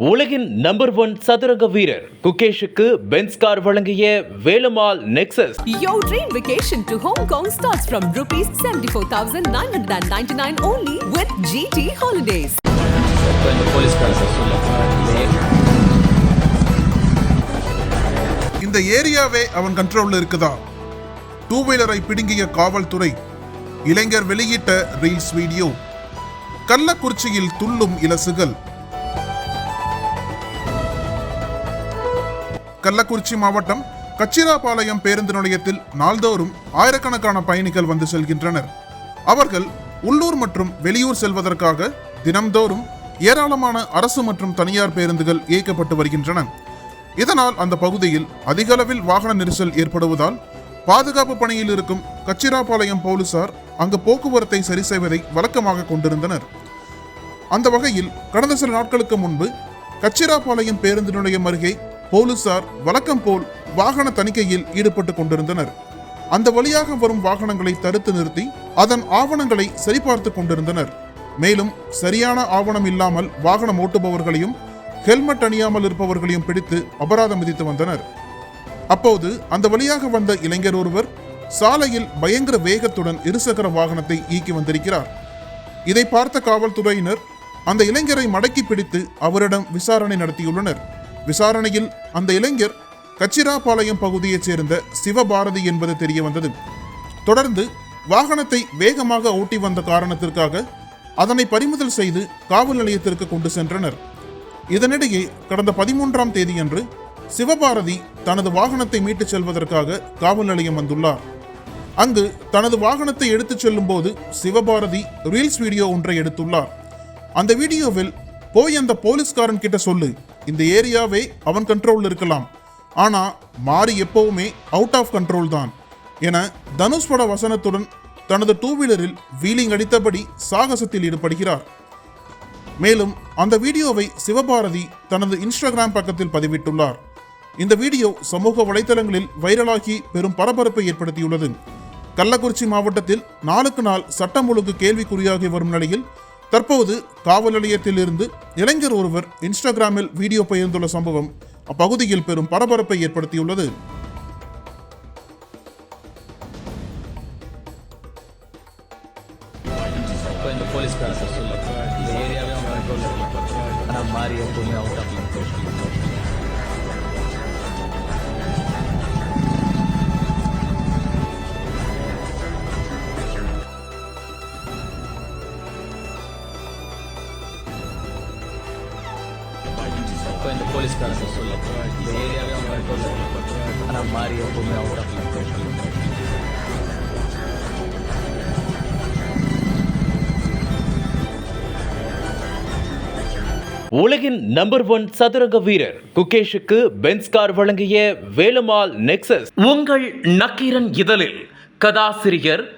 உலகின் number one சதுரங்க வீரர் குகேஷுக்கு பென்ஸ் கார் வழங்கிய Velammal Nexus Your dream vacation to Hong Kong starts from rupees 74,999 only with GT Holidays. Sir சொல்லுங்க இந்த ஏரியாவே அவன் கண்ட்ரோல்ல இருக்குதா? டூ வீலரை பிடுங்கிய காவல்துறை இளைஞர் வெளியிட்ட ரீல்ஸ் வீடியோ கள்ளக்குறிச்சியில் துள்ளும் இலசுகள். கள்ளக்குறிச்சி மாவட்டம் கச்சிராபாளையம் பேருந்து நிலையத்தில் நாள்தோறும் ஆயிரக்கணக்கான பயணிகள் வந்து செல்கின்றனர். அவர்கள் உள்ளூர் மற்றும் வெளியூர் செல்வதற்காக தினம்தோறும் ஏராளமான அரசு மற்றும் தனியார் பேருந்துகள் இயக்கப்பட்டு வருகின்றன. இதனால் அந்த பகுதியில் அதிக அளவில் வாகன நெரிசல் ஏற்படுவதால் பாதுகாப்பு பணியில் இருக்கும் கச்சிராபாளையம் போலீசார் அங்கு போக்குவரத்தை சரி செய்வதை வழக்கமாக கொண்டிருந்தனர். அந்த வகையில் கடந்த சில நாட்களுக்கு முன்பு கச்சிராபாளையம் பேருந்து நிலையம் அருகே போலீசார் வழக்கம் போல் வாகன தணிக்கையில் ஈடுபட்டு கொண்டிருந்தனர். அந்த வழியாக வரும் வாகனங்களை தடுத்து நிறுத்தி அதன் ஆவணங்களை சரிபார்த்து கொண்டிருந்தனர். மேலும் சரியான ஆவணம் இல்லாமல் வாகனம் ஓட்டுபவர்களையும் ஹெல்மெட் அணியாமல் இருப்பவர்களையும் பிடித்து அபராதம் விதித்து வந்தனர். அப்போது அந்த வழியாக வந்த இளைஞர் ஒருவர் சாலையில் பயங்கர வேகத்துடன் இருசக்கர வாகனத்தை இயக்கி வந்திருக்கிறார். இதை பார்த்த காவல்துறையினர் அந்த இளைஞரை மடக்கி பிடித்து அவரிடம் விசாரணை நடத்தியுள்ளனர். விசாரணையில் அந்த இளைஞர் கச்சிராபாளையம் பகுதியைச் சேர்ந்த சிவபாரதி என்பது தெரிய வந்தது தொடர்ந்து வாகனத்தை வேகமாக ஓட்டி வந்த காரணத்திற்காக அதனை பறிமுதல் செய்து காவல் நிலையத்திற்கு கொண்டு சென்றனர். இதனிடையே கடந்த பதிமூன்றாம் தேதியன்று சிவபாரதி தனது வாகனத்தை மீட்டுச் செல்வதற்காக காவல் நிலையம் வந்துள்ளார். அங்கு தனது வாகனத்தை எடுத்துச் செல்லும் போது சிவபாரதி ரீல்ஸ் வீடியோ ஒன்றை எடுத்துள்ளார். அந்த வீடியோவில் போய் அந்த போலீஸ்காரன் கிட்ட சொல்லு இந்த ஏரியாவே அவன் கண்ட்ரோலில் இருக்கலாம். ஆனால் மாறி எப்போவுமே அவுட் ஆஃப் கண்ட்ரோல் தான். என தனுஷ் பட வசனத்துடன் தனது டூ வீலரில் வீலிங் அடித்தபடி சாகசத்தில் ஈடுபடுகிறார். மேலும் அந்த வீடியோவை சிவபாரதி தனது இன்ஸ்டாகிராம் பக்கத்தில் பதிவிட்டுள்ளார். இந்த வீடியோ சமூக வலைதளங்களில் வைரலாகி பெரும் பரபரப்பை ஏற்படுத்தியுள்ளது. கள்ளக்குறிச்சி மாவட்டத்தில் நாளுக்கு நாள் சட்டம் ஒழுங்கு கேள்விக்குறியாகி வரும் நிலையில் தற்போது காவல் நிலையத்தில் இருந்து இளைஞர் ஒருவர் இன்ஸ்டாகிராமில் வீடியோ பகிர்ந்துள்ள சம்பவம் அப்பகுதியில் பெரும் பரபரப்பை ஏற்படுத்தியுள்ளது. போலீஸ்காரர் போலீஸ்கார சொல்லுங்க இந்த ஏரியாவே அவங்க கண்ட்ரோல் ஆனால் மாறி எப்பவுமே அவுட் ஆஃப் கண்ட்ரோல் கொஞ்சம் போலீஸ்கார இந்த ஏரியாவே அவங்க கண்ட்ரோலில் ஆனால் மாறி எப்பவுமே அவுட் ஆஃப் கண்ட்ரோல் உலகின் நம்பர் ஒன் சதுரங்க வீரர் குகேஷுக்கு பென்ஸ் கார் வழங்கிய வேலுமால் நெக்சஸ். உங்கள் நக்கீரன் இதழில் கதாசிரியர்